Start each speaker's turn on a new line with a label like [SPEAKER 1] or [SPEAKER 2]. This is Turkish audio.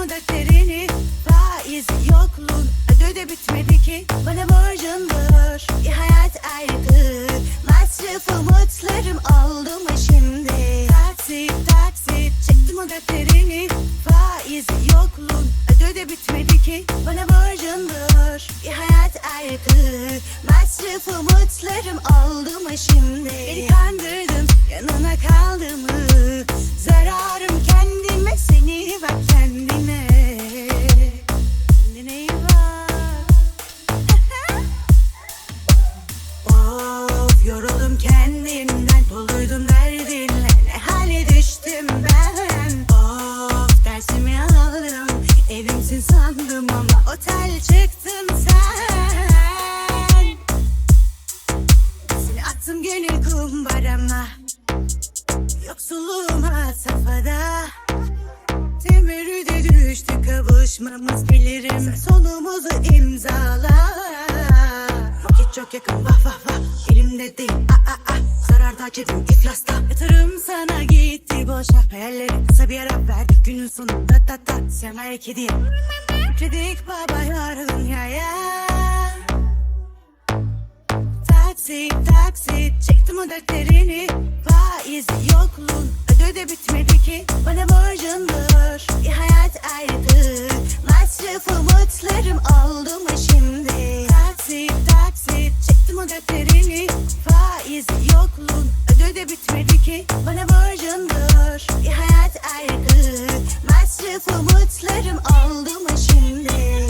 [SPEAKER 1] o dertlerini Faiz yokluğun ödü de bitmedi ki. Bana borcundur bir hayat ayrı Masrafı umutlarım oldu mu şimdi? Taksit taksit çektim o dertlerini. Faiz yokluğun ödü de bitmedi ki. Bana borcundur bir hayat ayrı Masrafı umutlarım oldu mu şimdi? Beni kandırdın yanına kaldı mı yoruldum kendimden Doluydum derdinle. Ne hale düştüm ben? Of dersimi aldım Evimsin sandım ama Otel çıktın sen. Seni attım gönül kumbarama Yoksulluğuma safhada. Temerrüde düştü kavuşmamız bilirim. Sonumuzu çok yakın vah vah vah. Elimde değil. A a a. Zararda cebim iflasta Yatırım sana gitti boşa. Hayallerim kısa bir ara verdik günün sonunda. Tat tat Sana iki diye Dedik baba yar dünyaya Taksit taksit çektim o dertlerini. Faiz yokluğun. Ödü de bitmedi ki beautiful